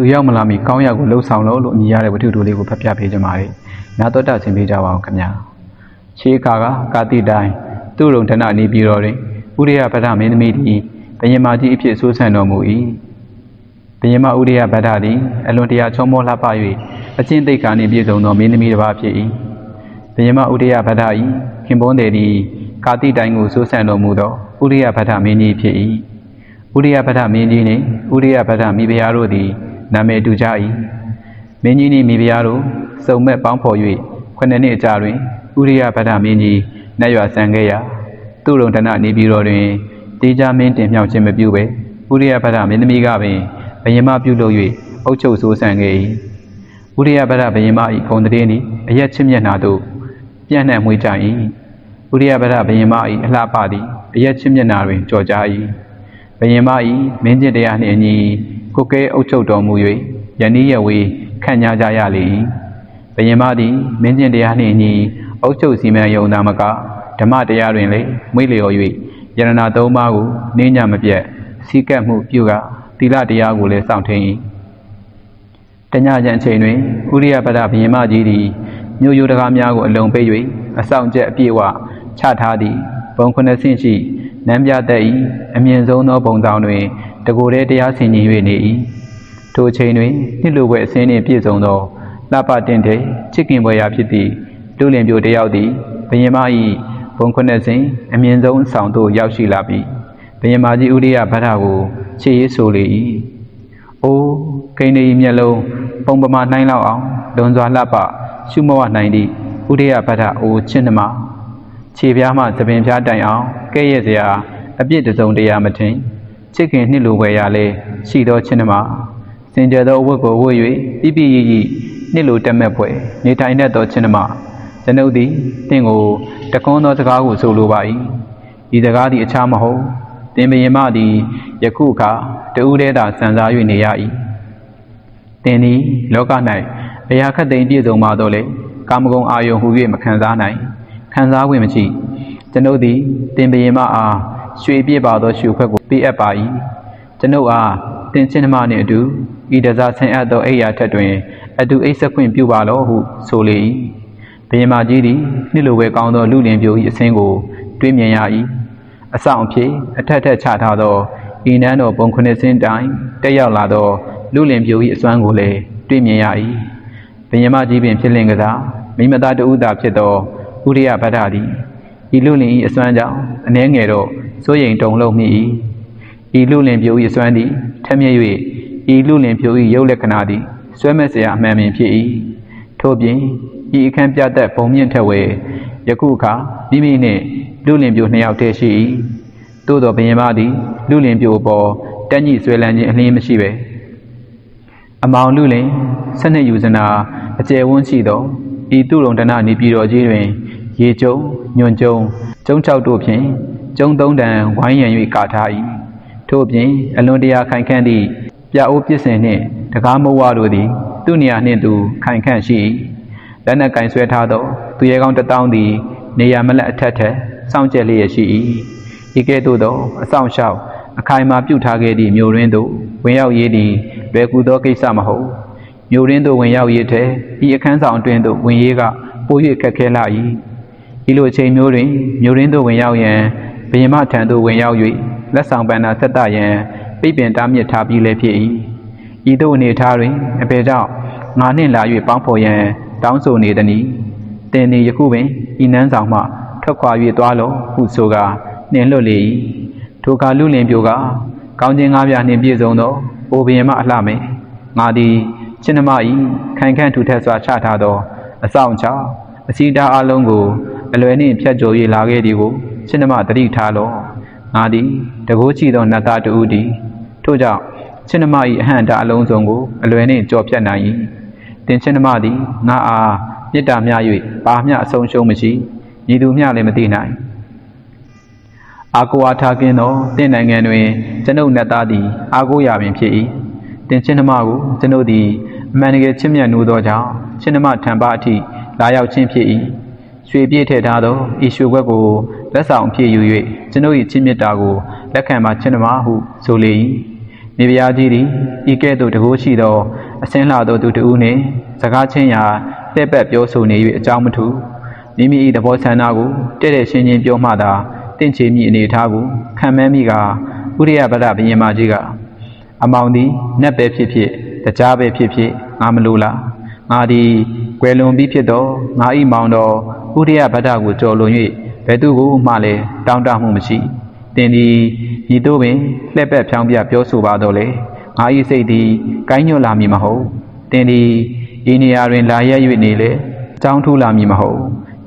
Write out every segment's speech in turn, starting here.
သူရောက်မလာမီကောင်းရကိုလှုပ်ဆောင်လို့လို့အမည်ရတဲ့ဝတ္ထုတိုလေးကိုဖတ်ပြပေးကြပါမယ်။နာတော်တာဆင်ပေးကြပါအောင်ခင်ဗျာ။ရှေးကာကကာတိတိုင်းသူ့ရုံဒနနေပြည်တော်တွင်ဥရိယဗဒ္ဓမင်းသမီးသည်ဘယင်မာကြီးအဖြစ်ဆိုးဆန်တော်မူ၏။ဘယင်မဥရိယဗဒ္ဓသည်အလွန်တရာချောမောလှပ၍အကျင့်သိက္ခာနှင့်ပြည့်စုံသောမင်းသမီးတစ်ပါးဖြစ်၏။ဘယင်မဥရိယဗဒ္ဓ၏ခင်ပွန်းသည်သည်ကာတိတိုင်းကိုဆိုးဆန်တော်မူသောဥရိယဗဒ္ဓမင်းကြီးဖြစ်၏။ဥရိယဗဒ္ဓမင်းကြီးနှင့်ဥရိယဗဒ္ဓမိဖုရားတို့သည် နာမည်တူကြ၏မင်းကြီးနှင့်မိဖုရားတို့စုံမဲ့ပေါင်းဖော်၍ခုနှစ်နှစ်အကြာတွင်ဥရိယဗဒ္ဓမင်းကြီးနတ်ရွာဆန်ခဲ့ရာသူရုံဒနနေပြည်တော်တွင်တေးကြမင်းတင်မြောက်ခြင်းမပြုဘဲဥရိယဗဒ္ဓမင်းသမီးကပင်ဘယင်မပြုလုပ်၍အုပ်ချုပ်ဆိုးဆန်ခဲ့၏ဥရိယဗဒ္ဓဘယင်မ၏ဂုံတည်သည်အရက်ချင်းမျက်နှာသို့ပြန့်နှံ့မွေးကြ၏ဥရိယဗဒ္ဓဘယင်မ၏အလှပသည်အရက်ချင်းမျက်နှာတွင်ကြော်ကြား၏ဘယင်မ၏မင်းကျင့်တရားနှင့်အညီ ကိုကဲအုပ်ချုပ်တော်မူ၍ယနေ့ရဝေခံညာကြရလေ၏ဘယင်မသည်မင်းကျင့်တရားနှင့်အညီအုပ်ချုပ်စီမံယုံသာမကဓမ္မတရားတွင်လည်းမွေ့လျော်၍ယရဏသုံးပါးကိုနင်းညမပြတ်စီကပ်မှုပြုကသီလတရားကိုလည်းစောင့်ထင်း၏တညချံအချိန်တွင်ဥရိယပဒဘယင်မကြီးသည်မြို့ရိုးတကားများကိုအလုံးပေး၍အဆောင်ကျက်အပြည့်ဝချထားသည့်ဘုံခုနှစ်ဆင့်ရှိနမ်းပြသက်၏အမြင့်ဆုံးသောဘုံဆောင်တွင် တကိုယ်တည်းတရားဆင်ခြင်၍နေ၏ထိုအချိန်တွင်နှစ်လိုပွဲအစင်းနှင့်ပြည့်စုံသောလှပတင့်တဲ့ချစ်ခင်ပွဲရာဖြစ်သည့်လူလင်ပြိုတယောက်သည်ဘယင်မ၏ဘုံခုနှစ်ဆင့်အမြင့်ဆုံးဆောင်သို့ရောက်ရှိလာပြီးဘယင်မကြီးဥရိယဗဒ္ဓကိုချေရေးဆိုလေ၏အိုးကိန်းနေမျက်လုံးပုံပမာနှိုင်းလောက်အောင်လွန်စွာလှပရှုမဝနိုင်သည့်ဥရိယဗဒ္ဓအိုးချင်းနှမခြေပြားမှသပင်ပြားတိုင်အောင်ကဲ့ရဲ့စရာအပြစ်တစုံတရာမထင် ချစ်ခင်နှစ်လိုပဲရလဲရှိသောချင်းနှမစင်ကြယ်သောအဝတ်ကိုဝတ်၍ပြပြရည်ရည်နှစ်လိုတက်မဲ့ပွဲနေထိုင်တတ်သောချင်းနှမကျွန်ုပ်သည်တင့်ကိုတကွန်းသောစကားကိုဆိုလိုပါ၏ဤစကားသည်အခြားမဟုတ်တင်ပင်မသည်ယခုအခါတူးတဲတာစံစား၍နေရ၏တင်သည်လောက၌အရာခတ်သိမ်းပြည့်စုံပါတော့လေကာမဂုဏ်အာယုံဟူ၍မခံစားနိုင်ခံစားဝင်မရှိကျွန်ုပ်သည်တင်ပင်မအား ရွှေပြည့်ပါသောရှုခွက်ကိုပေးအပ်ပါ၏ကျွန်ုပ်အားတင်ချင်းနှမနှင့်အတူဤတစားဆင်အပ်သောအိယာထက်တွင် အတူအိတ်ဆက်ခွင့်ပြုပါလောဟုဆိုလေ၏ဘယင်မကြီးသည်နှစ်လိုပဲကောင်းသောလူလင်ပြို၏အစင်းကိုတွေးမြင်ရ၏အဆောင်အဖြစ်အထက်ထက်ချထားသောဤနန်းတော်ဘုံခုနှစ်စင်းတိုင်းတက်ရောက်လာသောလူလင်ပြို၏အစွမ်းကိုလည်းတွေးမြင်ရ၏ဘယင်မကြီးပင်ဖြစ်လင်ကစားမိမသားတဦးသာဖြစ်သောဥရိယဗဒ္ဓသည်ဤလူလင်၏အစွမ်းကြောင့်အနှဲငယ်တော့ စိုးရိမ်တုန်လှုပ်မိ၏ဤလူလင်ပြို၏အစွမ်းသည်ထက်မြက်၍ဤလူလင်ပြို၏ရုပ်လက္ခဏာသည်ဆွဲမဲ့စရာအမှန်ပင်ဖြစ်၏ထို့ပြင်ဤအခမ်းပြတ်ပုံမြင့်ထက်ဝဲယခုအခါမိမိနှင့်လူလင်ပြိုနှစ်ယောက်တည်းရှိ၏သို့တော်ဘယင်မသည်လူလင်ပြိုပေါ်တက်ညှိဆွဲလန်းခြင်းအလင်းမရှိပဲအမောင်လူလင်ဆနှစ်ယူစနာအကျယ်ဝန်းရှိသောဤသူုံဒနာနေပြည်တော်ကြီးတွင် ရေကျုံညွန်ကျုံကျုံချောက်တို့ဖြင့် ကျုံသုံးတန်ဝိုင်းရန်၍ကာထား၏ထို့ပြင်အလွန်တရာခိုင်ခန့်သည့်ပြအိုးပစ္စင်နှင့်တကားမဝတို့သည် သူ့နေရာနှင့်သူခိုင်ခန့်ရှိ၏လက်နက်ကင်ဆွဲထားသောသူရဲကောင်းတစ်တောင်းသည် နေရာမလက်အထက်ထက်စောင့်ကြက်လျက်ရှိ၏ဤကဲ့သို့သောအဆောင်ရှောက်အခိုင်အမာပြုထားခဲ့သည့်မြို့ရင်းသို့ဝင်ရောက်ရေးသည်လွယ်ကူသောကိစ္စမဟုတ်မြို့ရင်းသို့ဝင်ရောက်ရေးထဲဤအခန်းဆောင်အတွင်းသို့ဝင်ရေးကပို၍ခက်ခဲလာ၏ဤလိုအချိန်မျိုးတွင်မြို့ရင်းသို့ဝင်ရောက်ရန် ဘယင်မထံသို့ဝင်ရောက်၍လက်ဆောင်ပန်းနာဆက်တရန်ပိပင်တားမြစ်ထားပြီးလည်းဖြစ်၏ဤသို့အနေထားတွင်အပေကြောင့်ငါနှင့်လာ၍ပေါင်းဖော်ရန်တောင်းဆိုနေသည်။တင်နေယခုပင်ဤနန်းဆောင်မှထွက်ခွာ၍သွားလောဟုဆိုကာနှင်လွတ်လေ၏ထိုကလူလင်ပြိုကကောင်းခြင်းငါးပြားနှင့်ပြည့်စုံသောအိုဘယင်မအလှမယ်ငါသည်ချင်းနမ၏ခိုင်ခန့်ထူထပ်စွာချထားသောအဆောင်ချအစီတာအလုံးကိုအလွယ်နှင့်ဖြတ်ကျော်၍လာခဲ့သည်ကို ချင်းနမတတိထားလောငါသည်တကိုးချီသောနတ်သားတူသည်ထို့ကြောင့်ချင်းနမ၏အဟံတာအလုံးစုံကိုအလွယ်နှင့်ကြော်ဖြတ်နိုင်၏တင်ချင်းနမသည်ငါအားမေတ္တာမျှ၍ပါမျှအဆုံးရှုံးမရှိညီသူမျှလည်းမသိနိုင်အာကိုအားထားကင်းသောတင့်နိုင်ငံတွင်ကျွန်ုပ်နတ်သားသည်အာကိုရာပင်ဖြစ်၏တင်ချင်းနှမကိုကျွန်ုပ်သည်အမှန်တကယ်ချစ်မြတ်နိုးသောကြောင့်ချင်းနှမထံပါအထိလာရောက်ခြင်းဖြစ်၏ရွှေပြည့်ထည့်ထားသောဤရွှေခွက်ကို လက်ဆောင်အဖြစ်ယူ၍ကျွန်ုပ်၏ချစ်မြတ်တာကိုလက်ခံမှချင်းနှမဟုဆိုလေ၏မိဖုရားကြီးသည်ဤကဲ့သို့တကိုးရှိသောအစင်းလှသောသူတဦးနှင့်စကားချင်းရာလှည့်ပတ်ပြောဆိုနေ၍အကြောင်းမထူမိမိ၏သဘောဆန္ဒကိုတဲ့တဲ့ရှင်းချင်းပြောမှသာတင့်ချေမိအနေအထားကိုခံမဲမိကဥရိယပဒဘယင်မကြီးကအမောင်သည်နတ်ပဲဖြစ်ဖြစ်တရားပဲဖြစ်ဖြစ်ငါမလိုလားငါသည်ကွယ်လွန်ပြီးဖြစ်သောငါ၏မောင်တော်ဥရိယပဒကိုကြော်လွန်၍ ဘယ်သူကိုမှလည်းတောင်းတမှုမရှိတင်သည်ဤသို့ပင်လှည့်ပတ်ဖြောင်းပြပြောဆိုပါတော့လေငါ၏စိတ်သည်ကိုင်းညွတ်လာမည်မဟုတ်တင်သည်ဤနေရာတွင်လာရက်၍နေလေအကြောင်းထူလာမည်မဟုတ်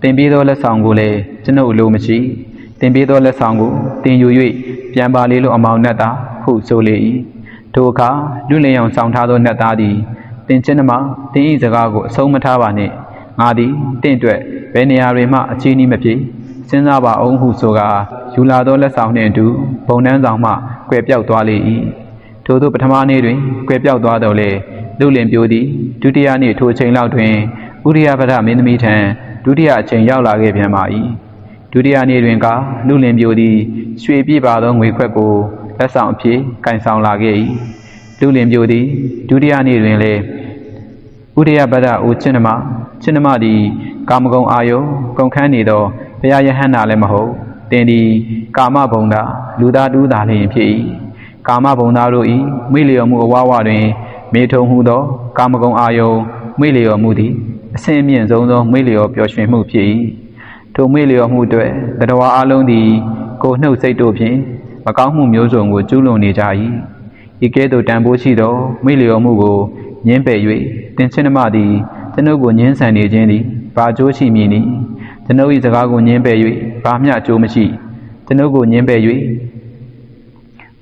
တင်ပြီးသောလက်ဆောင်ကိုလည်းကျွန်ုပ်အလိုမရှိတင်ပြီးသောလက်ဆောင်ကိုတင်ယူ၍ပြန်ပါလေလို့အမောင်နှက်သာဟုဆိုလေ၏ထိုအခါလူလျောင်ဆောင်ထားသောနှက်သားသည်တင်ချင်းနှမတင်ဤစကားကိုအဆုံးမထားပါနှင့်ငါသည်တင့်အတွက်ဘယ်နေရာတွင်မှအချီးနှီးမဖြစ် စဉ်းစားပါအောင်ဟုဆိုကာယူလာသောလက်ဆောင်နှင့်အတူဘုံနှန်းဆောင်မှကွယ်ပြောက်သွားလေ၏ထို့သောပထမနေ့တွင်ကွယ်ပြောက်သွားတော်လေလူလင်ပြိုသည်ဒုတိယနေ့ထိုအချိန်လောက်တွင်ဥရိယပဒမင်းသမီးထံဒုတိယအချိန်ရောက်လာခဲ့ပြန်ပါ၏ဒုတိယနေ့တွင်ကလူလင်ပြိုသည်ရွှေပြည့်ပါသောငွေခွက်ကိုလက်ဆောင်အဖြစ်ကင်ဆောင်လာခဲ့၏လူလင်ပြိုသည်ဒုတိယနေ့တွင်လည်းဥရိယပဒဦးချင်းနမချင်းနမသည်ကာမဂုဏ်အာယုကုန်ခန်းနေသော ဘုရားယဟန္တာလည်းမဟုတ်တင်သည်ကာမဘုံသာလူသားတူးသာလျင်ဖြစ်၏ကာမဘုံသားတို့၏မိလျော်မှုအဝဝတွင် မေထုံဟုသော ကာမဂုဏ်အာယုမိလျော်မှုသည်အဆင့်အမြင့်ဆုံးသောမိလျော်ပျော်ရွှင်မှုဖြစ်၏ထိုမိလျော်မှုအတွက်တတဝါအလုံးသည် ကိုယ်နှုတ်စိတ်တို့ဖြင့်မကောင်းမှုမျိုးစုံကိုကျူးလွန်နေကြ၏ဤကဲ့သို့တန်ဖိုးရှိသောမိလျော်မှုကိုညင်းပယ်၍တင်ချင်းနှမသည်ကျွန်ုပ်ကိုညင်းဆန်နေခြင်းသည်ဘာကျိုးရှိမည်နည်း ကျွန်ုပ်၏စကားကိုညင်းပယ်၍ဘာမျှအကျိုးမရှိကျွန်ုပ်ကိုညင်းပယ်၍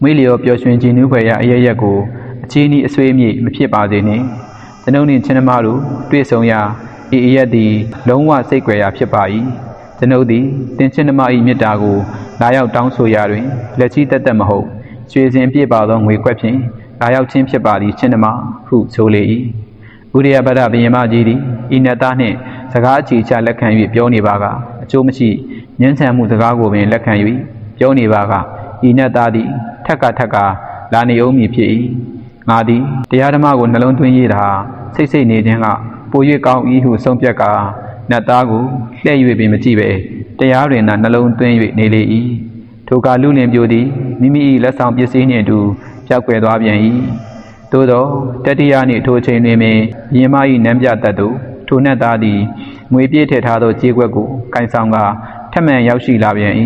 မိလျော်ပျော်ရွှင်ခြင်းနုဖွယ်ရာအရရက်ကိုအချီးနှီးအဆွေးအမြေ့မဖြစ်ပါစေနှင့်ကျွန်ုပ်နှင့်ချင်းနှမတို့တွေ့ဆုံရာဤအရက်သည်လုံးဝစိတ်ကြွယ်ရာဖြစ်ပါ၏ကျွန်ုပ်သည်တင်ချင်းနှမ၏မေတ္တာကိုလာရောက်တောင်းဆိုရာတွင်လက်ချီတက်တက်မဟုတ်ရွှေစင်ပြည့်ပါသောငွေခွက်ဖြင့်လာရောက်ခြင်းဖြစ်ပါသည်ချင်းနှမဟုဆိုလေ၏ဥရိယပဒဘယင်မကြီးသည်ဤနတ်သားနှင့် စကားအချီချလက်ခံ၍ပြောနေပါကအကျိုးမရှိညှဉ်းဆန်မှုစကားကိုပင်လက်ခံ၍ပြောနေပါကဤနတ်သားသည်ထက်ကထက်ကလာနေအောင်မည်ဖြစ်၏ငါသည်တရားဓမ္မကိုနှလုံးသွင်းရတာစိတ်စိတ်နေခြင်းကပို၍ကောင်း၏ဟုဆုံးဖြတ်ကာနတ်သားကိုလှည့်၍ပင်မကြည့်ပဲတရားတွင်သာနှလုံးသွင်း၍နေလေ၏ထိုကလူလင်ပြိုသည်မိမိ၏လက်ဆောင်ပစ္စည်းနှင့်အတူပြောက်ကွယ်သွားပြန်၏သို့သောတတိယနှင့်ထိုချိန်တွင်ပင်ရင်မ၏နမ်းပြတတ်သူ ထိုနှက်သားသည်ငွေပြည့်ထည့်ထားသောကြေးကွက်ကိုကင်ဆောင်ကထက်မှန်ရောက်ရှိလာပြန်၏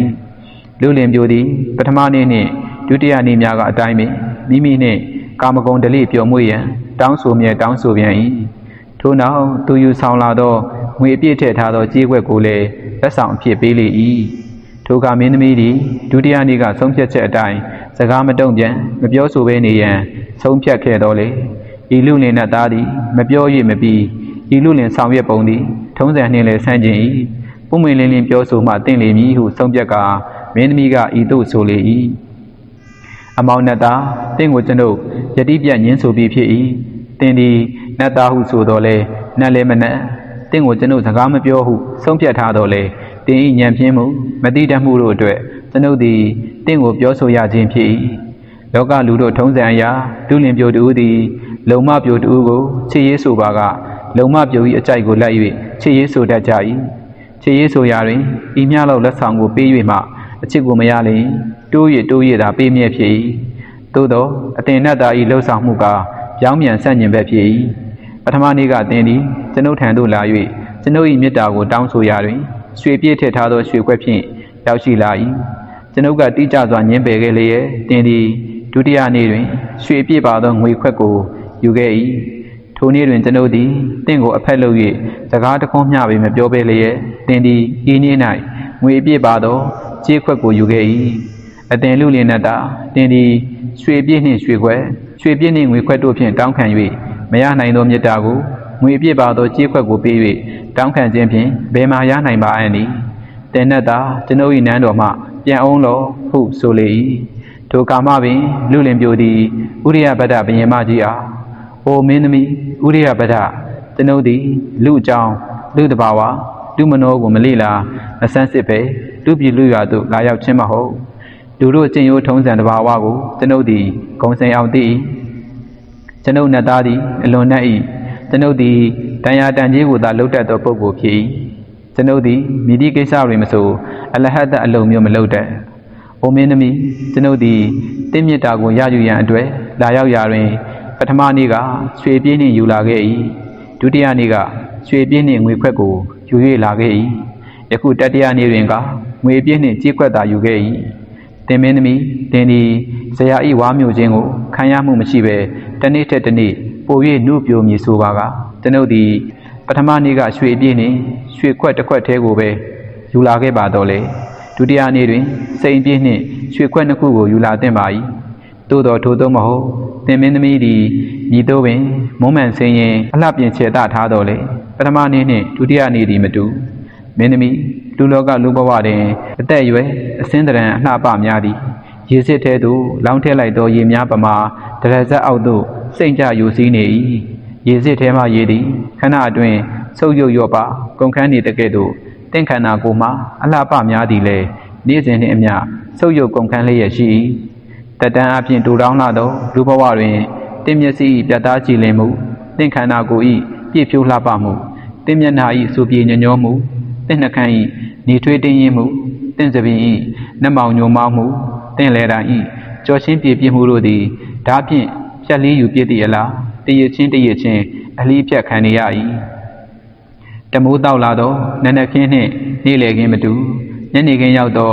လူလင်ပြိုသည်ပထမနေ့နှင့်ဒုတိယနေ့များကအတိုင်းပင်မိမိနှင့်ကာမဂုဏ်ဓလေ့ပျော်မွေ့ရန်တောင်းဆိုမြဲတောင်းဆိုပြန်၏ထို့နောက်သူယူဆောင်လာသောငွေအပြည့်ထည့်ထားသောကြေးကွက်ကိုလည်းလက်ဆောင်အဖြစ်ပေးလေ၏ထိုကမင်းသမီးသည်ဒုတိယနေ့ကဆုံးဖြတ်ချက်အတိုင်းစကားမတုံ့ပြန်မပြောဆိုဘဲနေရန်ဆုံးဖြတ်ခဲ့တော်လေဤလူလင်နှက်သားသည်မပြော၍မပြီး ဤလူလင်ဆောင်ရွက်ပုံသည်ထုံးစံနှင့်လည်းဆန့်ကျင်၏ပုံမင်လင်းလင်းပြောဆိုမှတင့်လေမည်ဟုဆုံးဖြတ်ကာမင်းသမီးကဤသို့ဆိုလေ၏အမောင်နှက်သားတင့်ကိုကျွန်ုပ်ယတိပြတ်ညင်းဆိုပြီးဖြစ်၏တင်သည်နှက်သားဟုဆိုတော်လဲနှက်လည်းမနှက်တင့်ကိုကျွန်ုပ်စကားမပြောဟုဆုံးဖြတ်ထားတော်လဲတင်ဤညံပြင်းမှုမတိတတ်မှုတို့အတွက်ကျွန်ုပ်သည်တင့်ကိုပြောဆိုရခြင်းဖြစ်၏လောကလူတို့ထုံးစံအရာလူလင်ပြိုတူသည် လုံမပြိုတူကိုချစ်ရေးဆိုပါက လုံမပြို၏အကြိုက်ကိုလိုက်၍ချစ်ရေးဆိုတတ်ကြ၏ချစ်ရေးဆိုရာတွင်ဤမြလောက်လက်ဆောင်ကိုပေး၍မှအချစ်ကိုမရလျင်တိုးရတိုးရသာပေးမြဲဖြစ်၏သို့သောအတင်နတ်သား၏လှုပ်ဆောင်မှုကပြောင်းပြန်ဆန့်ကျင်ဘက်ဖြစ်၏ပထမနေ့ကအတင်သည်ကျွန်ုပ်ထံသို့လာ၍ကျွန်ုပ်၏မေတ္တာကိုတောင်းဆိုရာတွင်ရွှေပြည့်ထည့်ထားသောရွှေခွက်ဖြင့်ရောက်ရှိလာ၏ကျွန်ုပ်ကတိကျစွာညှင်းပယ်ခဲ့လျက်တင်သည်ဒုတိယနေ့တွင်ရွှေပြည့်ပါသောငွေခွက်ကိုယူခဲ့၏ ထိုနေ့တွင်ကျွန်ုပ်သည်တင့်ကိုအဖက်လုပ်၍စကားတခွန်းမျှပေမပြောဘဲလျက်တင်သည်ဤနေ့၌ငွေပြည့်ပါသောကြေးခွက်ကိုယူခဲ့၏အတင်လူလင်နတာတင်သည်ရွှေပြည့်နှင့်ရွှေခွက်ရွှေပြည့်နှင့်ငွေခွက်တို့ဖြင့်တောင်းခံ၍မရနိုင်သောမြတ်တာကိုငွေပြည့်ပါသောကြေးခွက်ကိုပေး၍တောင်းခံခြင်းဖြင့်ဘယ်မှရနိုင်ပါအံ့နည်းတင်နတ်သာကျွန်ုပ်၏နန်းတော်မှပြန်အောင်လောဟုဆိုလေ၏ထိုကာမပင်လူလင်ပြိုသည်ဥရိယဗဒ္ဒဘယင်မကြီးအား အိုမင်းသမီးဥရိယဗဒ္ဒကျွန်ုပ်သည်လူအကြောင်းလူတဘာဝလူမနောကိုမလိလာအဆန်းစစ်ပဲလူပြည်လူရွာသို့လာရောက်ခြင်းမဟုတ်လူတို့ကျင့်ရိုးထုံးစံတဘာဝကိုကျွန်ုပ်သည်ဂုံစိန်အောင်သိ၏ကျွန်ုပ်နတ်သားသည်အလွန်နှက်၏ကျွန်ုပ်သည်တန်ရာတန်ကြီးကိုသာလှုပ်တတ်သောပုဂ္ဂိုလ်ဖြစ်၏ကျွန်ုပ်သည်မိသည့်ကိစ္စတွင်မဆိုအလဟတ်တအလုံးမျိုးမလုပ်တတ်။အိုမင်းသမီးကျွန်ုပ်သည်တင့်မြတ်တာကိုရယူရန်အတွက်လာရောက်ရာတွင်ပ ထမနေ့ကရွှေပြင်းနှင့်ယူလာခဲ့၏ဒုတိယနေ့ကရွှေပြင်းနှင့်ငွေခွက်ကိုယူ၍လာခဲ့၏ယခုတတိယနေ့တွင်ကငွေပြင်းနှင့်ကြေးခွက်သာယူခဲ့၏တင်မင်းသမီးတင်သည်ဇရာဤဝါမျိုးချင်းကိုခံရမှုမရှိဘဲတစ်နေ့ထက်တစ်နေ့ပို၍နှုတ်ပြိုမည်ဆိုပါကကျွန်ုပ်သည်ပထမနေ့ကရွှေပြင်းနှင့်ရွှေခွက်တစ်ခွက်သေးကိုပဲယူလာခဲ့ပါတော့လေဒုတိယနေ့တွင်စိန်ပြင်းနှင့်ရွှေခွက်နှစ်ခုကိုယူလာသင့်ပါ၏ သို့တော်ထို့သောမဟုတ်တင်မင်းသမီးသည်ညီတို့ပင်မုံမှန်ဆင်းရင်အလှပြင်ချေတထားတော်လေပထမနေ့နှင့်ဒုတိယနေ့သည်မတူမင်းသမီးလူလောကလူဘဝတွင်အသက်အရွယ်အစင်းတရံအလှပများသည်ရေစစ်ထဲသို့လောင်းထည့်လိုက်သောရေများပမာတရဇက်အောက်သို့စိတ်ကြယူစည်းနေ၏ရေစစ်ထဲမှရေသည်ခဏအတွင်းဆုပ်ယုပ်ရော့ပါကုန်ခန်းနေတကဲ့သို့တင့်ခန္ဓာကိုယ်မှာအလှပများသည်လည်းနေ့စဉ်နှင့်အမျှဆုပ်ယုပ်ကုန်ခန်းလျက်ရှိ၏ တတန်အပြင်တူတောင်းလာသောလူဘဝတွင်တင့်မျက်စိ၏ပြတ်သားကြည်လင်မှုတင့်ခန္ဓာကိုယ်၏ပြည့်ဖြိုးလှပမှုတင့်မျက်နှာ၏စူပြေညညောမှုတင့်နှခမ်း၏နေထွေးတင်းရင်မှုတင့်စပင်၏နှမောင်ညိုမောင်းမှုတင့်လေတံ၏ကြော်ချင်းပြည့်ပြည့်မှုတို့သည်ဓာဖြင့်ဖြက်လေးယူပြည့်သည့်အလားတရချင်းတရချင်းအလီးဖြတ်ခံနေရ၏တမိုးတောက်လာသောနနက်ခင်းနှင့်နေ့လည်ခင်းမတူညနေခင်းရောက်သော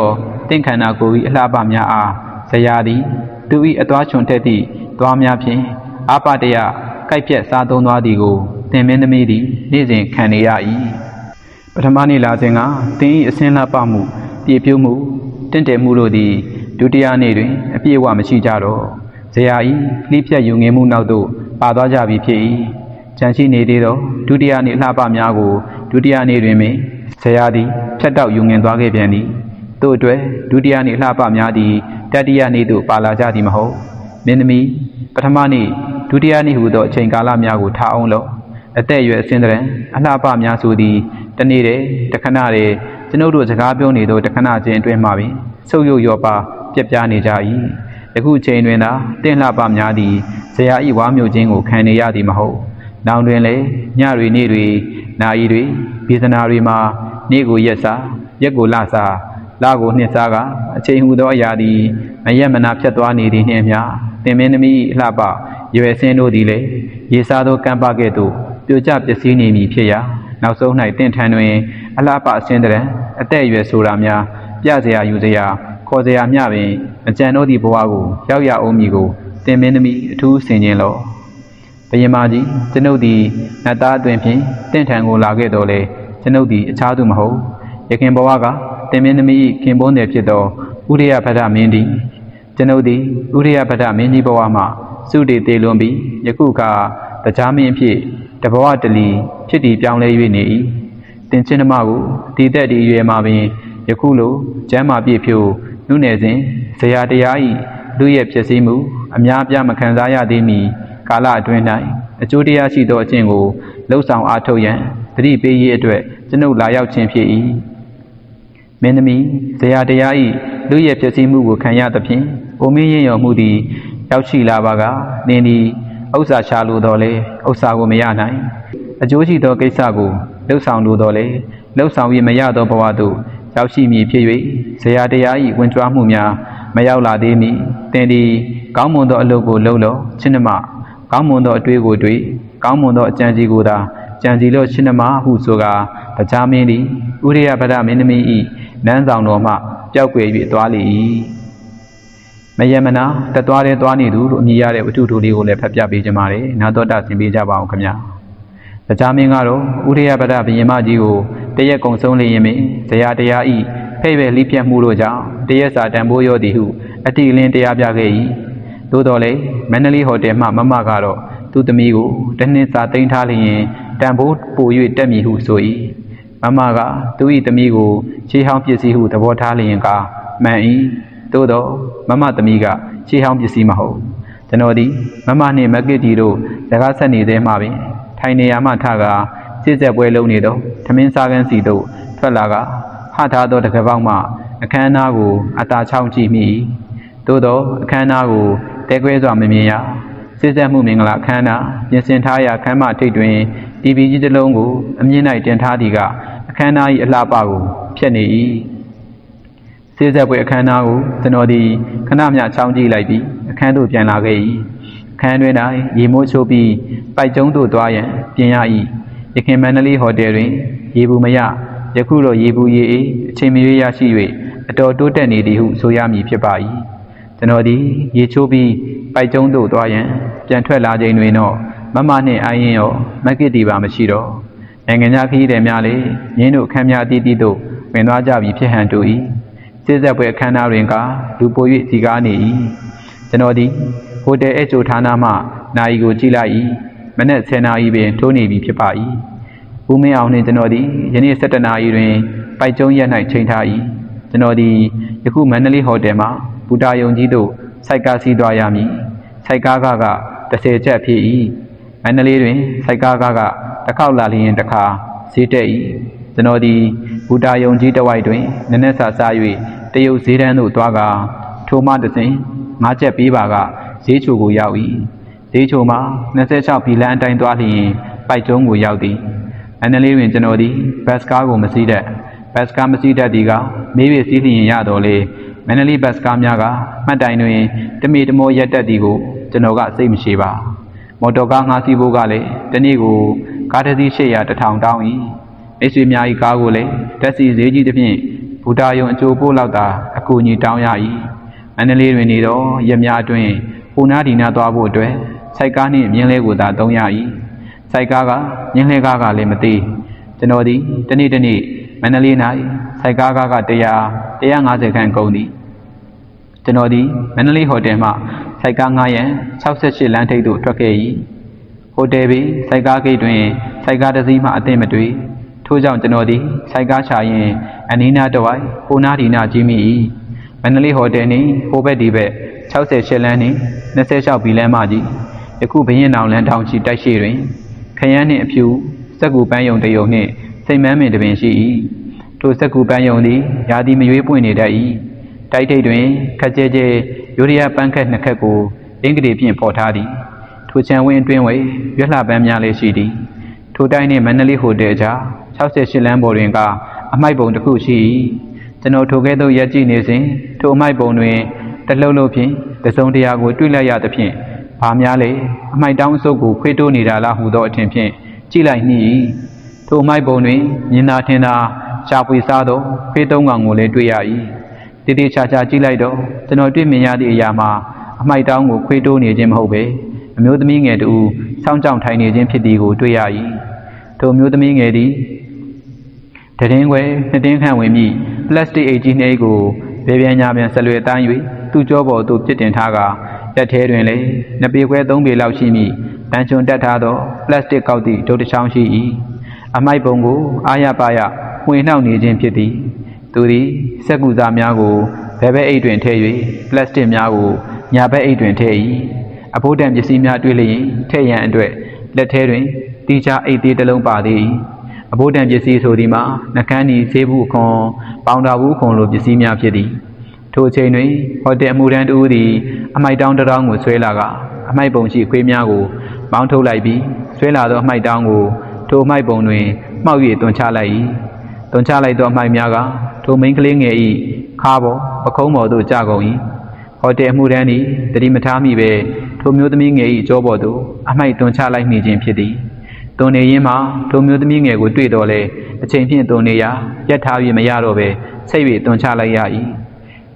တင့်ခန္ဓာကိုယ်၏အလှပများအား ဇရာသည်သူ၏အသွားချွန်ထက်သည့်သွားများဖြင့်အာပတယကိုက်ပြက်စားသုံးသွားသည်ကိုသင်မင်းသမီးသည်နေ့စဉ်ခံနေရ၏ပထမနေ့လာစဉ်ကသင်၏အစင်းလှပမှုပြည့်ပြုမှုတင့်တယ်မှုတို့သည်ဒုတိယနေ့တွင်အပြည့်အဝမရှိကြတော့ဇရာ၏လှိဖြက်ယူငင်မှုနောက်သို့ပါသွားကြပြီဖြစ်၏ကြံရှိနေသေးသောဒုတိယနေ့လှပများကိုဒုတိယနေ့တွင်ပင်ဇရာသည်ဖြတ်တောက်ယူငင်သွားခဲ့ပြန်သည် တို့အတွက်ဒုတိယနေ့လှပများသည်တတိယနေ့သို့ပါလာကြသည်မဟုတ်မင်းသမီးပထမနေ့ဒုတိယနေ့ဟုသောအချိန်ကာလများကိုထားအောင်လောအသက်အရွယ်အစင်းတရံအလှပများဆိုသည်တနေ့တည်းတခဏတည်းကျွန်ုပ်တို့စကားပြောနေသောတခဏချင်းအတွင်းမှာပင်ဆုပ်ယုပ်ရောပါပြက်ပြားနေကြ၏ယခုချိန်တွင်သာတင့်လှပများသည်ဇရာဤဝါမျိုးချင်းကိုခံနေရသည်မဟုတ်နောင်တွင်လည်းညတွေနေ့တွေနာရီတွေဒေသနာတွေမှာနေ့ကိုရက်စာရက်ကိုလစာ လကိုနှစ်စားကအချိန်ဟူသောအရာသည်မရက်မနာဖြတ်သွားနေသည်နှင့်အမျှသင်မင်းသမီးအလှပရွယ်စင်းတို့သည်လည်းရေစားသောကံပကဲ့သို့ပြိုကျပျက်စီးနေမည်ဖြစ်ရာနောက်ဆုံး၌တင့်ထန်တွင်အလှပအစင်းတဲ့အသက်အရွယ်ဆိုတာများပြเสียယူเสียခေါ်เสียမျှပင်အကြံတို့သည့်ဘဝကိုရောက်ရအောင်မည်ကိုသင်မင်းသမီးအထူးဆင်ခြင်လော့ဘယင်မကြီးကျွန်ုပ်သည်နတ်သားအတွင်ဖြင့်တင့်ထန်ကိုလာခဲ့တော်လေကျွန်ုပ်သည်အခြားသူမဟုတ်ရခင်ဘဝက တင်မင်းသမီး၏ခင်ပွန်းတယ်ဖြစ်သောဥရိယဖဒမင်းသည်ကျွန်ုပ်သည်ဥရိယဖဒမင်းကြီးဘဝမှစုတည်သေးလွန်ပြီးယခုကတရားမင်းဖြစ်တဘဝတလီဖြစ်တည်ပြောင်းလဲ၍နေ၏တင်ချင်းဓမ္မကိုဒီသက်ဒီရွယ်မှာပင်ယခုလိုကျမ်းမာပြည့်ဖြိုးနုနယ်စဉ်ဇရာတရား၏လူရဲ့ဖြစ်စည်းမှုအများပြမခံစားရသေးမီကာလအတွင်း၌အကျိုးတရားရှိသောအကျင့်ကိုလှုပ်ဆောင်အားထုတ်ရန်သတိပေးရေးအတွက်ကျွန်ုပ်လာရောက်ခြင်းဖြစ်၏ မင်းသမီးဇရာတရား၏လူရဲ့ဖြစ်စည်းမှုကိုခံရသဖြင့်အိုမင်းရင်ရော်မှုသည်ရောက်ရှိလာပါကနင်းသည်ဥစ္စာချလိုတော်လေဥစ္စာကိုမရနိုင်အကျိုးရှိသောကိစ္စကိုလှုပ်ဆောင်လိုတော်လေလှုပ်ဆောင်၍မရသောဘဝသို့ရောက်ရှိမည်ဖြစ်၍ဇရာတရား၏ဝင်ကြွားမှုများမရောက်လာသေးမီတင်သည်ကောင်းမွန်သောအလုပ်ကိုလုပ်လောချင်းနှမကောင်းမွန်သောအတွေ့ကိုတွေ့ကောင်းမွန်သောအကြံစီကိုသာ ကြံစီလို့ချင်းနှမဟုဆိုကာတရားမင်းသည်ဥရိယဗဒမင်းသမီး၏နန်းဆောင်တော်မှပျောက်ကွယ်၍သွားလေ၏မယမနာတသွားတဲ့သွားနေသူလို့အမည်ရတဲ့ဝတ္ထုတို့လေးကိုလည်းဖတ်ပြပေးကြပါမယ်နာတော်တာဆင်ပေးကြပါအောင်ခင်ဗျာတရားမင်းကတော့ဥရိယဗဒဘယင်မကြီးကိုတရက်ကုံဆုံးလျင်ပင်ဇရာတရားဤဖိတ်ပဲလိပြတ်မှုတို့ကြောင့်တရက်စာတန်ဖိုးရောသည်ဟုအတိအလင်းတရားပြခဲ့၏သို့တော်လည်းမန္တလေးဟိုတယ်မှမမကတော့သူ့သမီးကိုတနှစ်စာတင်ထားလျင် တန်ဖိုးပို၍တက်မည်ဟုဆို၏မမကသူ၏သမီးကိုခြေဟောင်းပစ္စည်းဟုသဘောထားလျင်ကမှန်၏သို့တော့မမသမီးကခြေဟောင်းပစ္စည်းမဟုတ်ကျွန်တော်သည်မမနှင့်မကစ်တီတို့စကားဆက်နေသေးမှပင်ထိုင်နေရမှထကားစစ်ဆက်ပွဲလုံးနေတော့သမင်းစားကန်းစီတို့ထွက်လာကဟထားသောတကပောက်မှအခမ်းအနားကိုအတာချောင်းကြည့်မိ၏သို့သောအခမ်းအနားကိုတဲခွဲစွာမမြင်ရ စစ်ဆက်မှုမင်္ဂလာအခမ်းအနားပြင်ဆင်ထားရာခမ်းမထိပ်တွင် TV ကြီးတစ်လုံးကိုအမြင့်၌တင်ထားသည်ကအခမ်းအနား၏အလှပကိုဖျက်နေ၏စေဆက်ပွဲအခမ်းအနားကိုကျွန်တော်သည်ခဏမျှချောင်းကြည့်လိုက်ပြီးအခန်းသို့ပြန်လာခဲ့၏အခန်းတွင်၌ရေမိုးချိုးပြီးပိုက်ကျုံးသို့သွားရန်ပြင်ရ၏ရခင်မန္တလေးဟိုတယ်တွင်ရေဘူးမရယခုတော့ရေဘူးရေအေးအချိန်မရွေးရရှိ၍အတော်တိုးတက်နေသည်ဟုဆိုရမည်ဖြစ်ပါ၏ ကျွန်တော်သည်ရေချိုးပြီးပိုက်ကျုံးသို့သွားရန်ပြန်ထွက်လာချိန်တွင်တော့မမနှင့်အိုင်းရင်ရောမက်ကစ်တီပါမရှိတော့နိုင်ငံခြားခရီးသည်များလည်းရင်းတို့အခမ်းများအသီးသီးသို့ဝင်သွားကြပြီဖြစ်ဟန်တူ၏စစ်ဆက်ပွဲအခမ်းအနားတွင်ကလူပို၍စီကားနေ၏ကျွန်တော်သည်ဟိုတယ်အချိုဌာနမှနိုင်ကိုကြည့်လိုက်၏မနက်10နာရီပင်ထိုးနေပြီဖြစ်ပါ၏ဦးမင်းအောင်နှင့်ကျွန်တော်သည်ယနေ့17နာရီတွင်ပိုက်ကျုံးရက်၌ချိန်ထား၏ကျွန်တော်သည်ယခုမန္တလေးဟိုတယ်မှ ဘူတာယုံကြီးသို့စိုက်ကားစီးသွားရမည်စိုက်ကားကက30ချက်ဖြစ်၏မန္တလေးတွင်စိုက်ကားကကတစ်ခေါက်လာလျင်တစ်ခါဈေးတက်၏ကျွန်တော်သည်ဘူတာယုံကြီးတစ်ဝိုက်တွင်နည်းနည်းဆာဆာ၍တရုတ်ဈေးတန်းသို့သွားကာထိုမှတစ်စဉ်ငါးချက်ပေးပါကဈေးချိုကိုရောက်၏ဈေးချိုမှာ26ဘီလန်အတိုင်းသွားလျင်ပိုက်ကျုံးကိုရောက်သည်အန်နလေးတွင်ကျွန်တော်သည်ဘတ်စကားကိုမစီးတတ်ဘတ်စကားမစီးတတ်သည်ကမေးပြစီးလျင်ရတော်လေ မန္တလေးဘတ်စကားများကမှတ်တိုင်တွင်တမီတမောရက်တက်သည်ကိုကျွန်တော်ကစိတ်မရှိပါမော်တော်ကားငှားစီးဖို့ကလည်းတနေ့ကိုကားတစ်စီး800တထောင်တောင်း၏မိတ်ဆွေများ၏ကားကိုလည်းတက်စီဈေးကြီးတစ်ဖြင့်ဘူတာယုံအကျိုးပို့လောက်သာအကူအညီတောင်းရ၏မန္တလေးတွင်နေတော့ရက်များအတွင်းပူနာဒီနာသွားဖို့အတွက်စိုက်ကားနှင့်မြင်းလဲကိုသာသုံးရ၏စိုက်ကားကမြင်းလဲကားကလည်းမသိကျွန်တော်သည်တနေ့တနေ့ မန္တလေး၌စိုက်ကားကားက100 150ခန့်ကုန်သည်ကျွန်တော်သည်မန္တလေးဟိုတယ်မှစိုက်ကား9ရန်68လမ်းထိပ်သို့ထွက်ခဲ့၏ဟိုတယ်ပင်စိုက်ကားဂိတ်တွင်စိုက်ကားတစ်စီးမှအသင့်မတွေ့ထို့ကြောင့်ကျွန်တော်သည်စိုက်ကားချရင်အနီးနားတစ်ဝိုက်ဟိုနားဒီနားကြီးမိ၏မန္တလေးဟိုတယ်နှင့်ဟိုဘက်ဒီဘက်68လမ်းနှင့်26ဘီလမ်းမှကြီးယခုဘရင်နောင်လမ်းထောင်ချီတိုက်ရှိတွင်ခရမ်းနှင့်အဖြူစက်ကူပန်းယုံတယုံနှင့် စိတ်မန်းပင်တပင်ရှိ၏ထိုစက်ကူပန်းယုံသည်ယာတိမရွေးပွင့်နေတတ်၏တိုက်ထိတ်တွင်ခက်ကြဲကြဲရိုးရရပန်းခက်နှစ်ခက်ကိုအင်္ဂလိပ်ဖြင့်ပေါ်ထားသည်ထိုချံဝင်းအတွင်းဝေရွက်လှပန်းများလည်းရှိသည်ထိုတိုင်းနှင့်မန္တလေးဟိုတယ်ကြား68လမ်းပေါ်တွင်ကအမိုက်ပုံတစ်ခုရှိ၏ကျွန်တော်ထိုကဲ့သို့ရက်ကြည့်နေစဉ်ထိုအမိုက်ပုံတွင်တလှုပ်လှုပ်ဖြင့်တစုံတရာကိုတွေ့လိုက်ရသဖြင့်ဘာများလဲအမိုက်တောင်းအစုပ်ကိုခွေးတိုးနေတာလားဟုသောအထင်ဖြင့်ကြည့်လိုက်နှီး၏ ထိုအမိုက်ပုံတွင်မြင်သာထင်သာရှားပွေစားသောခွေးသုံးကောင်ကိုလည်းတွေ့ရ၏တိတိချာချာကြည့်လိုက်တော့ကျွန်တော်တွေ့မြင်ရသည့်အရာမှာအမိုက်တောင်းကိုခွေးတိုးနေခြင်းမဟုတ်ပဲအမျိုးသမီးငယ်တူစောင်းကြောင်ထိုင်နေခြင်းဖြစ်သည်ကိုတွေ့ရ၏ထိုမျိုးသမီးငယ်သည်တရင်ွယ်နှစ်တင်းခန့်ဝင်ပြီးပလတ်စတစ်အိတ်ကြီးနှိပ်ကိုဗေပြန်ညာပြန်ဆက်လွယ်တန်း၍သူ့ကြောပေါ်သို့ပြစ်တင်ထားကာရက်ထဲတွင်လည်းနှစ်ပေခွဲသုံးပေလောက်ရှိမိတန်ချွန်တက်ထားသောပလတ်စတစ်ကောက်သည့်ဒုတ်တစ်ချောင်းရှိ၏ အမိုက်ပုံကိုအာရပါရဝင်နှောက်နေခြင်းဖြစ်သည်သူသည်စက်ကူစားများကိုဘဲဘဲအိတ်တွင်ထည့်၍ပလတ်စတစ်များကိုညာဘက်အိတ်တွင်ထည့်၏အဖိုးတန်ပစ္စည်းများတွေ့လျင်ထည့်ရန်အတွက်လက်ထဲတွင်တီချာအိတ်သေးတစ်လုံးပါသေး၏အဖိုးတန်ပစ္စည်းဆိုသည်မှာနှကန်းဤဆေးဘူးခွန်ပေါင်တာဘူးခွန်လိုပစ္စည်းများဖြစ်သည်ထိုအချိန်တွင်ဟိုတယ်အမှုရန်တူသည်အမိုက်တောင်းတစ်တောင်းကိုဆွဲလာကအမိုက်ပုံရှိခွေးများကိုမောင်းထုတ်လိုက်ပြီးဆွဲလာသောအမိုက်တောင်းကို ထိုအမိုက်ပုံတွင်မှောက်၍တွန်ချလိုက်၏တွန်ချလိုက်သောအမိုက်များကထိုမိန်းကလေးငယ်၏ခါပေါ်ပခုံးပေါ်သို့ကျကုန်၏ဟိုတယ်အမှုရန်သည်တတိမထားမိပဲထိုမျိုးသမီးငယ်၏ကြောပေါ်သို့အမိုက်တွန်ချလိုက်မိခြင်းဖြစ်သည်တွန်နေရင်းမှာထိုမျိုးသမီးငယ်ကိုတွေ့တော်လဲအချိန်ဖြင့်တွန်နေရာရက်ထား၍မရတော့ပဲဆိတ်၍တွန်ချလိုက်ရ၏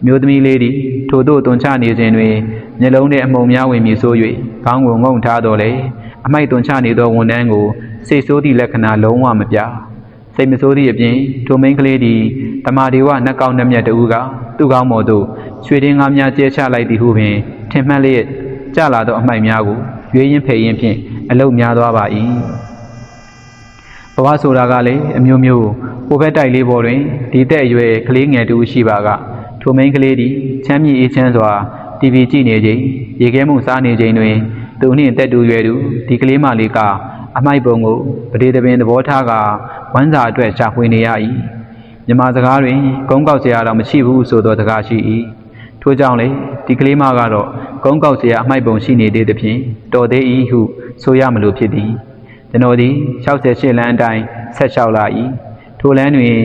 မျိုးသမီးလေးသည်ထိုသို့တွန်ချနေစဉ်တွင်မျက်လုံးထဲအမှုံများဝင်မြဆိုး၍ခေါင်းကိုငုံထားတော်လဲအမိုက်တွန်ချနေသောဝန်တန်းကို စိတ်ဆိုးသည့်လက္ခဏာလုံးဝမပြစိတ်မဆိုးသည့်အပြင်ထိုမိန်းကလေးသည်တမာဒေဝနှက်ကောက်နှက်မြတ်တူကသူ့ကောင်းပေါ်သို့ရွှေတင်းကားများကျဲချလိုက်သည်ဟုပင်ထင်မှတ်လျက်ကြလာသောအမိုက်များကိုရွေးရင်ဖယ်ရင်ဖြင့်အလုတ်များသွားပါ၏ဘဝဆိုတာကလည်းအမျိုးမျိုးဟိုဘက်တိုက်လေးပေါ်တွင်ဒီတဲ့ရွယ်ကလေးငယ်တူရှိပါကထိုမိန်းကလေးသည်ချမ်းမြေအေးချမ်းစွာ TV ကြည့်နေချိန်ရေခဲမှုစားနေချိန်တွင်သူနှင့်တက်တူရွယ်သူဒီကလေးမလေးက အမိုက်ပုံကိုပဒေသပင်သဘောထားကဝမ်းစာအတွက်ရှာဖွေနေရ၏မြန်မာစကားတွင်ကုန်းကောက်စရာတော့မရှိဘူးဆိုသောစကားရှိ၏ထို့ကြောင့်လေဒီကလေးမကတော့ကုန်းကောက်စရာအမိုက်ပုံရှိနေသေးသဖြင့်တော်သေး၏ဟုဆိုရမလို့ဖြစ်သည်ကျွန်တော်သည်68လမ်းအတိုင်းဆက်လျှောက်လာ၏ထိုလမ်းတွင်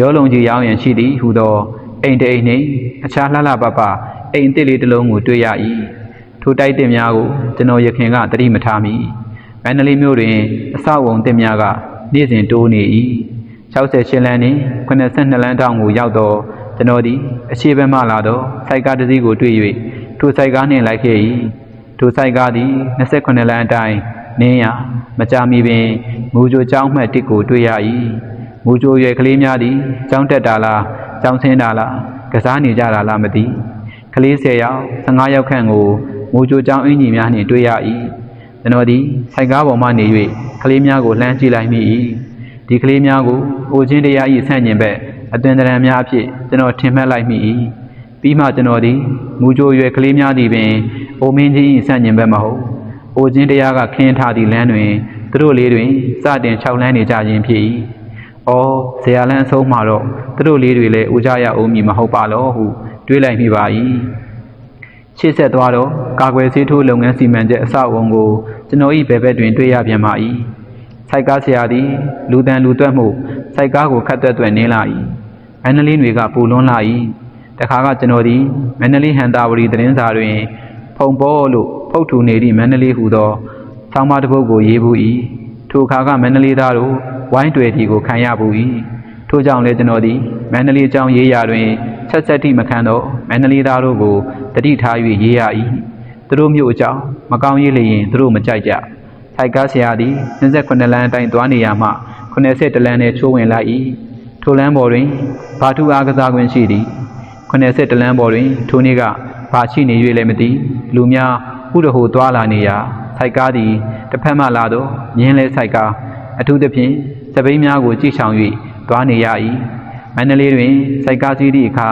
ရောလုံးကြီးရောင်းရန်ရှိသည်ဟုသောအိမ်တိအိမ်နှင့်အခြားလှလှပပအိမ်အစ်စ်လေးတစ်လုံးကိုတွေ့ရ၏ထိုတိုက်တင်များကိုကျွန်တော်ရခင်ကသတိမထားမိ မန္တလေးမြို့တွင်အဆောက်အုံတင်များကနေ့စဉ်တိုးနေ၏68လမ်းနှင့်82လမ်းတောင်ကိုရောက်တော့ကျွန်တော်သည်အရှိဘက်မှလာတော့စိုက်ကားတစ်စီးကိုတွေ့၍ထိုစိုက်ကားနှင့်လိုက်ခဲ့၏ထိုစိုက်ကားသည်28လမ်းအတိုင်းနင်းရမကြမီပင်မူကြိုကျောင်းမှတ်တစ်ကိုတွေ့ရ၏မူကြိုရွယ်ကလေးများသည်ကျောင်းတက်တာလားကျောင်းဆင်းတာလားကစားနေကြတာလားမသိကလေး10ယောက်15ယောက်ခန့်ကိုမူကြိုကျောင်းအင်ဂျီများနှင့်တွေ့ရ၏ ကျွန်တော်သည်စိုက်ကားပေါ်မှနေ၍ကလေးများကိုလှမ်းကြည့်လိုက်မိ၏ဒီကလေးများကိုအိုချင်းတရား၏ဆန့်ကျင်ဘက်အသွင်တရံများအဖြစ်ကျွန်တော်ထင်မှတ်လိုက်မိ၏ပြီးမှကျွန်တော်သည်မူကြိုရွယ်ကလေးများသည်ပင်အိုမင်းကြီး၏ဆန့်ကျင်ဘက်မဟုတ်အိုချင်းတရားကခင်းထားသည့်လမ်းတွင်သူတို့လေးတွင်စတင်၆လမ်းနေကြခြင်းဖြစ်၏အော်ဇေယလန်းအဆုံးမှာတော့သူတို့လေးတွေလည်းဦးကြရအောင်မည်မဟုတ်ပါလောဟုတွေးလိုက်မိပါ၏ ရှေ့ဆက်သွားတော့ကာကွယ်ဆေးထိုးလုပ်ငန်းစီမံချက်အဆောက်အအုံကိုကျွန်တော်၏ဘယ်ဘက်တွင်တွေ့ရပြန်ပါ၏စိုက်ကားဆရာသည်လူတန်လူသွက်မှုစိုက်ကားကိုခတ်သွက်သွက်နင်းလာ၏မန္တလေးတွေကပူလွန်းလာ၏တခါကကျွန်တော်သည်မန္တလေးဟန်တာဝရီသတင်းစာတွင် ဖုံပေါ်လို့ဖုတ်ထူနေသည့်မန္တလေးဟူသောဆောင်းပါးတစ်ပုဒ်ကိုရေးဘူး၏ထိုအခါကမန္တလေးသားတို့ဝိုင်းတွေ့တီကိုခံရဘူး၏ထို့ကြောင့်လည်းကျွန်တော်သည်မန္တလေးအကြောင်းရေးရာတွင် ဆက်ဆက်တိမခံတော့မန္တလေးသားတို့ကိုတတိထား၍ရေးရ၏သူတို့မျိုးအကြောင်းမကောင်းရေးလျင်သူတို့မကြိုက်ကြထိုက်ကားဆရာသည်28လမ်းအတိုင်းသွားနေရမှ80လမ်းနဲ့ချိုးဝင်လိုက်၏ထိုလမ်းပေါ်တွင်ဘာထုအားကစားခွင့်ရှိသည်80လမ်းပေါ်တွင်ထိုနေ့ကဘာရှိနေ၍လည်းမသိလူများဥဒဟိုသွားလာနေရာထိုက်ကားသည်တစ်ဖက်မှလာတော့မြင်းလဲဆိုင်ကားအထူးသဖြင့်စပိန်များကိုကြည့်ဆောင်၍သွားနေရ၏ မန္တလေးတွင်စိုက်ကားစီးသည့်အခါ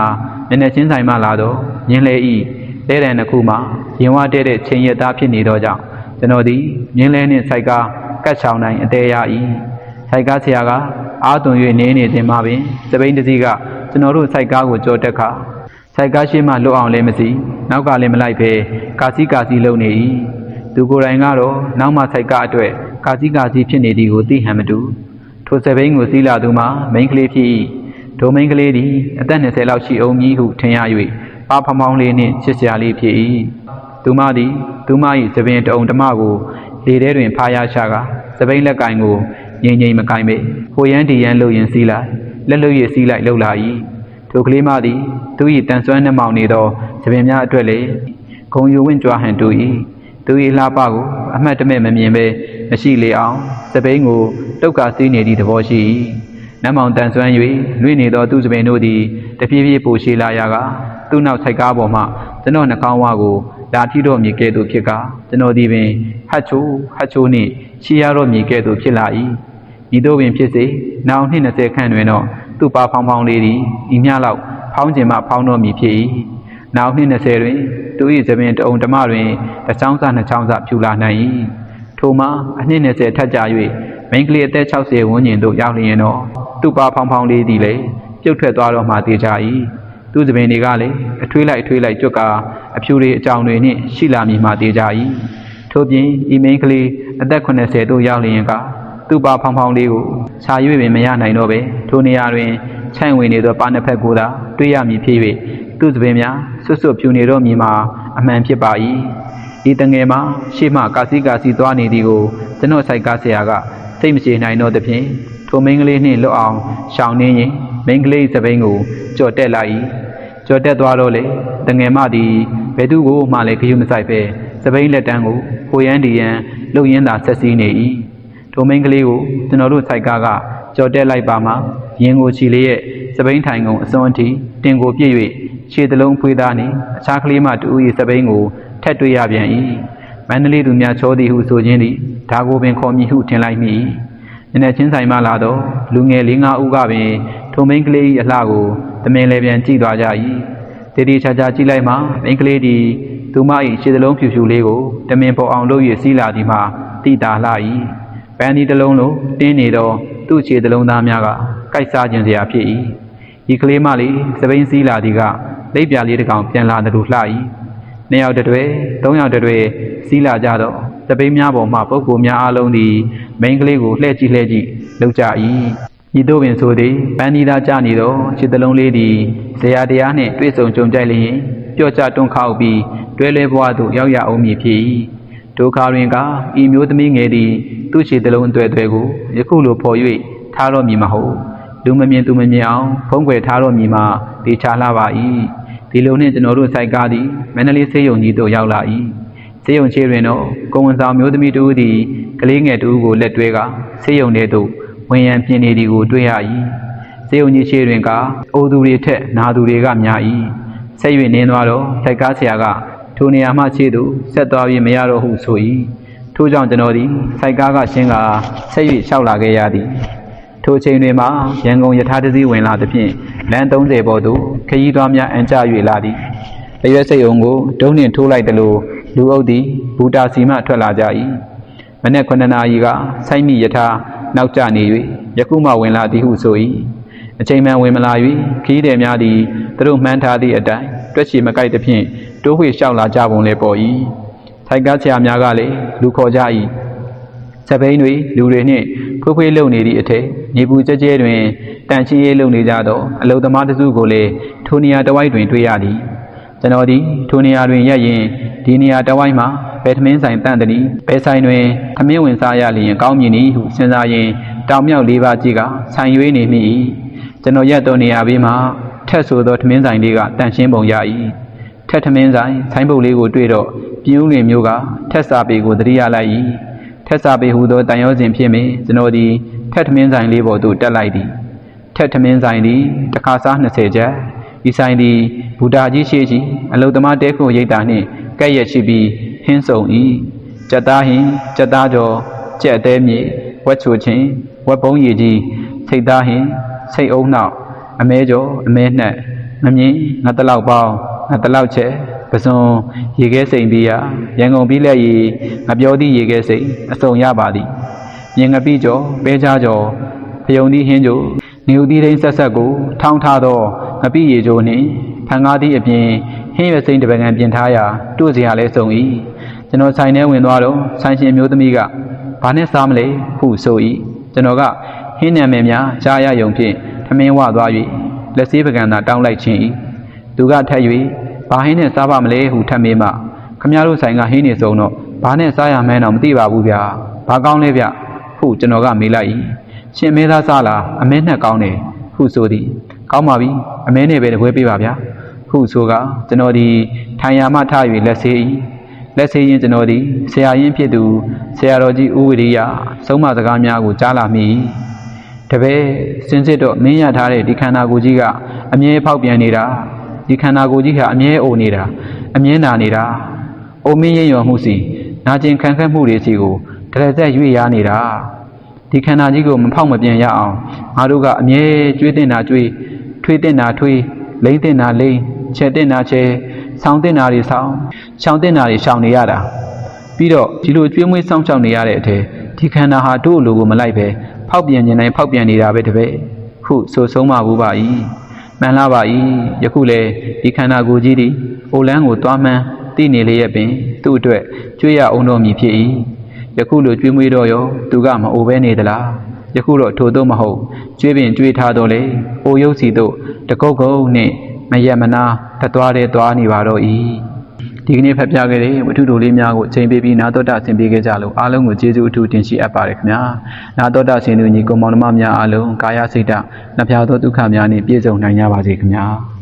နည်းနည်းချင်းဆိုင်မှလာတော့မြင်းလဲဤလဲရန်တစ်ခုမှရင်ဝတဲ့တဲ့ချိန်ရသားဖြစ်နေသောကြောင့်ကျွန်တော်သည်မြင်းလဲနှင့်စိုက်ကားကတ်ချောင်းတိုင်းအသေးရ၏စိုက်ကားဆရာကအားသွန်၍နေနေတင်မှပင်စပိန်တစ်စီးကကျွန်တော်တို့စိုက်ကားကိုကြော်တက်ခါစိုက်ကားရှိမှလွတ်အောင်လည်းမစီနောက်ကလည်းမလိုက်ဘဲကာစီကာစီလုံနေ၏သူကိုယ်တိုင်ကတော့နောက်မှစိုက်ကားအတွက်ကာစီကာစီဖြစ်နေသည်ကိုသိဟန်မတူထိုစပိန်ကိုစီးလာသူမှာမိန်းကလေးဖြစ်၏ ဒိုမိန်းကလေးသည်အသက်20လောက်ရှိအောင်မည်ဟုထင်ရ၍ပါဖမောင်းလေးနှင့်ချစ်စရာလေးဖြစ်၏သူမသည်သူမ၏သပင်တအုံတမကိုလေထဲတွင်ဖားရချကာစပိန်လက်ကင်ကိုငိမ့်ငိမ့်မကင်ပေဟိုရန်ဒီရန်လှုပ်ရင်စီးလိုက်လက်လှုပ်ရစီးလိုက်လှုပ်လာ၏ထိုကလေးမသည်သူ၏တန်ဆွမ်းနှမောင်နေသောသပင်များအတွက်လေဂုံယူဝင့်ကြွားဟန်တူ၏သူ၏လှပကိုအမှတ်တမဲ့မမြင်ပဲမရှိလေအောင်စပိန်ကိုတုတ်ကာစီးနေသည့်သဘောရှိ၏ နမောင်တန်ဆွမ်း၍လွင့်နေသောသူစပင်တို့သည်တပြေးပြေးပိုရှိလာရာကသူ့နောက်ဆိုင်ကားပေါ်မှကျွန်တော်နှာခေါင်းဝါကိုလာထီတော့မြေကဲ့သို့ဖြစ်ကာကျွန်တော်ဒီပင်ဟတ်ချိုဟတ်ချိုနှင့်ချီရတော့မြေကဲ့သို့ဖြစ်လာ၏ဤသို့ပင်ဖြစ်စေနောင်နှစ်20ခန့်တွင်တော့သူ့ပါဖောင်းဖောင်းလေးသည်ဤမျှလောက်ဖောင်းကျင်မှဖောင်းတော့မည်ဖြစ်၏နောက်နှစ်20တွင်သူ၏သပင်တအုံဓမ္မတွင်တစ်ချောင်းစာနှစ်ချောင်းစာဖြူလာနိုင်၏ထိုမှာအနှစ်20ထပ်ကြာ၍ မိန်းကလေးအသက်60ဝန်းကျင်သို့ရောက်လျင်တော့သူ့ပါဖောင်းဖောင်းလေးသည်လည်းပြုတ်ထွက်သွားတော့မှတေချာ၏သူသပင်တွေကလည်းအထွေးလိုက်အထွေးလိုက်ကြွက်ကာအဖြူတွေအကြောင်တွေနှင့်ရှိလာမည်မှတေချာ၏ထို့ပြင်ဤမိန်းကလေးအသက်80သို့ရောက်လျင်ကသူ့ပါဖောင်းဖောင်းလေးကိုခြာ၍ပင်မရနိုင်တော့ပဲထိုနေရာတွင်ခြံ့ဝင်နေသောပါနှစ်ဖက်ကိုသာတွေ့ရမည်ဖြစ်၍သူ့သပင်များဆွတ်ဆွတ်ဖြူနေတော့မည်မှာအမှန်ဖြစ်ပါ၏ဒီတငယ်မှာရှေ့မှကာစီကာစီသွားနေသည်ကိုကျွန်တော်ဆိုင်ကားဆရာက စိတ်မရှိနိုင်တော့သဖြင့်ထိုမိန်းကလေးနှင့်လွတ်အောင်ရှောင်နေရင်မိန်းကလေးသပင်ကိုကြော်တက်လိုက်၏ကြော်တက်သွားတော့လေတငယ်မသည်ဘယ်သူကိုမှလည်းခရုမဆိုင်ပဲသပိန်လက်တန်းကိုကိုရန်ဒီရန်လှုပ်ရင်းသာဆက်စည်းနေ၏ထိုမိန်းကလေးကိုကျွန်တော်တို့စိုက်ကားကကြော်တက်လိုက်ပါမှရင်ကိုချီလေးရဲ့သပိန်ထိုင်ကုန်အစွန်းအထိတင်ကိုပြည့်၍ခြေတလုံးဖွေးသားနှင့်အခြားကလေးမတူ၏သပိန်ကိုထက်တွေ့ရပြန်၏ မန္တလေးသူများချောသည်ဟုဆိုခြင်းသည်ဒါကိုပင်ခေါ်မည်ဟုထင်လိုက်မိ၏နည်းနည်းချင်းဆိုင်မှလာတော့လူငယ်၄၅ဦးကပင်ထိုမိန်းကလေး၏အလှကိုသမင်လည်းပြန်ကြည့်သွားကြ၏တည်တည်ချာချာကြည့်လိုက်မှမိန်းကလေးသည်သူမ၏ခြေတလုံးဖြူဖြူလေးကိုတမင်ပေါ်အောင်လုပ်၍စီးလာသည်မှတိတာလှ၏ပန်းဒီတစ်လုံးလိုတင်းနေသောသူ့ခြေတလုံးသားများကကိုက်စားခြင်းစရာဖြစ်၏ဤကလေးမလေးစပိန်စည်းလာသည်ကလိပ်ပြလေးတစ်ကောင်ပြန်လာသလိုလှ၏ နှစ်ယောက်တစ်တွေသုံးယောက်တစ်တွေစီးလာကြတော့စပိန်များပေါ်မှပုပ်ကိုများအလုံးသည်မိန်းကလေးကိုလှည့်ကြည့်လှည့်ကြည့်လှုပ်ကြ၏ဤသို့ပင်ဆိုသည်ပန်းဒီသာကြနေသောခြေတလုံးလေးသည်ဇရာတရားနှင့်တွေ့ဆုံကြုံကြိုက်လျင်ပျော့ကျတွန်းခောက်ပြီးတွဲလဲဘွားသို့ရောက်ရအောင်မည်ဖြစ်၏ဒုက္ခတွင်ကဤမျိုးသမီးငယ်သည်သူ့ခြေတလုံးအတွေ့အတွေ့ကိုယခုလိုဖော်၍ထားတော်မည်မဟုတ်လူမမြင်သူမမြင်အောင်ဖုံးကွယ်ထားတော်မူမှာတေချာလှပါ၏ ဒီလိုနှင့်ကျွန်တော်တို့စိုက်ကားသည်မန္တလေးစေယုံကြီးသို့ရောက်လာ၏စေယုံချေတွင်တော့ကိုဝန်ဆောင်မျိုးသမီးတူသည်ကလေးငယ်တူကိုလက်တွဲကစေယုံထဲသို့ဝင်ရန်ပြင်နေသည်ကိုတွေ့ရ၏စေယုံကြီးချေတွင်ကအိုသူတွေထက်နာသူတွေကများ၏ဆက်၍နင်းသွားတော့စိုက်ကားဆရာကထိုနေရာမှခြေသို့ဆက်သွားပြီးမရတော့ဟုဆို၏ထို့ကြောင့်ကျွန်တော်သည်စိုက်ကားကရှင်းကဆက်၍လျှောက်လာခဲ့ရသည် ထိုချိန်တွင်မှရန်ကုန်ယထာတစည်းဝင်လာသဖြင့်လမ်း30ပေါ်သို့ခရီးသွားများအန်ကျ၍လာသည်။တရွက်စိတ်ုံကိုဒုံနှင့်ထိုးလိုက်သလိုလူအုပ်သည်ဘူတာစီမှထွက်လာကြ၏။မနေ့9နာရီကဆိုင်းမိယထာနောက်ကျနေ၍ယခုမှဝင်လာသည်ဟုဆို၏။အချိန်မှန်ဝင်မလာ၍ခရီးသည်များသည်သူတို့မှန်းထားသည့်အတိုင်းတွက်ချီမကိုက်သဖြင့်တိုးဝှေလျှောက်လာကြပုံလည်းပေါ်၏။ထိုက်ကားဆရာများကလည်းလူခေါ်ကြ၏။စပိန်တွေလူတွေနှင့် ဖွေးဖွေးလုံနေသည့်အထက်မြေပူကျဲကျဲတွင်တန်ချင်းရေးလုံနေကြသောအလုသမားတစုကိုလည်းထိုနေရာတစ်ဝိုက်တွင်တွေ့ရသည်ကျွန်တော်သည်ထိုနေရာတွင်ရက်ရင်ဒီနေရာတစ်ဝိုက်မှာဘယ်သမင်းဆိုင်တန့်သည်ဘယ်ဆိုင်တွင်သမင်းဝင်စားရလျင်ကောင်းမြင်၏ဟုစဉ်းစားရင်တောင်မြောက်လေးပါးကြီးကဆိုင်ရွေးနေမိ၏ကျွန်တော်ရက်သောနေရာဘေးမှာထက်ဆိုသောသမင်းဆိုင်လေးကတန့်ရှင်းပုံရ၏ထက်သမင်းဆိုင်ဆိုင်ပုတ်လေးကိုတွေ့တော့ပြင်းဦးလင်မျိုးကထက်စာပေကိုသတိရလိုက်၏ ထက်စာပေဟူသောတန်ရောစဉ်ဖြစ်မည်ကျွန်တော်သည်ထက်သမင်းဆိုင်လေးပေါ်သို့တက်လိုက်သည်ထက်ထမင်းဆိုင်သည်တစ်ခါစား20ကျပ်ဤဆိုင်သည်ဘူတာကြီးရှိရှိအလုသမားတဲခုရိတ်တာနှင့်ကဲ့ရဲ့ရှိပြီးဟင်းစုံ၏ကြက်သားဟင်းကြက်သားကျော်ကြက်အသေးမြေဝက်ချိုချင်းဝက်ပုံးရည်ကြီးစိတ်သားဟင်းစိတ်အုံနောက်အမဲကျော်အမဲနှက်မမြင်ငါတလောက်ပေါင်းငါတလောက်ချက် ပစုံရေခဲစိန်ပြီးရရန်ကုန်ပြီးလက်ရီငါပြောသည့်ရေခဲစိန်အစုံရပါသည်မြင်ငပိကျော်ပဲချားကျော်ဖယုံသည့်ဟင်းကျော်နေဦးသီးရင်းဆက်ဆက်ကို ထောင်းထားသောငပိရေချိုနှင့်ဖန်ကားသည့်အပြင်ဟင်းရွက်စိမ့်တစ်ပကံပြင်ထားရာတို့စရာလဲစုံ၏ကျွန်တော်ဆိုင်ထဲဝင်သွားတော့ဆိုင်ရှင်မျိုးသမီးကဘာနဲ့စားမလဲဟုဆို၏ကျွန်တော်ကဟင်းနံမယ်များကြားရယုံဖြင့်ထမင်းဝသွား၍လက်စေးပကံသာတောင်းလိုက်ခြင်း၏သူကထက်၍ ဘာဟင်းနဲ့စားပါမလဲဟုထပ်မေးမှခမရတို့ဆိုင်ကဟင်းနေစုံတော့ဘာနဲ့စားရမှန်းတော့မသိပါဘူးဗျာဘာကောင်းလဲဗျဟုကျွန်တော်ကမေးလိုက်၏ရှင်မဲသားစားလားအမဲနဲ့ကောင်းတယ်ဟုဆိုသည်ကောင်းပါပြီအမဲနဲ့ပဲတပွဲပေးပါဗျာဟုဆိုကကျွန်တော်ဒီထိုင်ရာမှထ၍လက်ဆေး၏လက်ဆေးရင်ကျွန်တော်ဒီဆရာရင်းဖြစ်သူဆရာတော်ကြီးဦးဝိရိယဆုံးမစကားများကိုကြားလာမိ၏တပည့်စင်စစ်တော့မင်းရထားတဲ့ဒီခန္ဓာကိုယ်ကြီးကအမြဲဖောက်ပြန်နေတာ ဒီခန္ဓာကိုယ်ကြီးဟာအမြဲအိုနေတာအမြဲနာနေတာအိုမင်းရင်ရော်မှုစီနာကျင်ခံခတ်မှုတွေစီကိုတရဆက်ရွေ့ရနေတာဒီခန္ဓာကြီးကိုမဖောက်မပြန်ရအောင်ငါတို့ကအမြဲကျွေးတင်တာကျွေးထွေးတင်တာထွေးလိမ့်တင်တာလိမ့်ချဲတင်တာချဲဆောင်းတင်တာတွေဆောင်းရှောင်းတင်တာတွေရှောင်းနေရတာပြီးတော့ဒီလိုကျွေးမွေးစောင့်ရှောက်နေရတဲ့အထက်ဒီခန္ဓာဟာတို့လိုကိုမလိုက်ပဲဖောက်ပြန်နေတိုင်းဖောက်ပြန်နေတာပဲတပည့်ခုဆိုဆုံးမဘူးပါ၏ မှန်လားပါ၏ယခုလေဒီခန္ဓာကိုယ်ကြီးသည်အိုလန်းကိုသွားမှန်းသိနေလျက်ပင်သူ့အတွက်ကျွေးရအောင်တော်မူဖြစ်၏ယခုလိုကျွေးမွေးတော့ရောသူကမအိုပဲနေသလားယခုတော့ထို့တော့မဟုတ်ကျွေးပင်ကျွေးထားတော့လေအိုရုပ်စီတို့တကုတ်ကုတ်နှင့်မယက်မနာတသွားတဲ့သွားနေပါတော့၏ ဒီကနေ့ဖတ်ပြခဲ့တဲ့ဝတ္ထုတို့လေးများကိုအချိန်ပေးပြီးနာတော်တာဆင်ပေးခဲ့ကြလို့အားလုံးကိုကျေးဇူးအထူးတင်ရှိအပ်ပါတယ်ခင်ဗျာနာတော်တာဆင်သူညီကောင်မောင်နှမများအားလုံးကာယစိတ်ဓာတ်နှဖျားသောဒုက္ခများနှင့်ပြည့်စုံနိုင်ကြပါစေခင်ဗျာ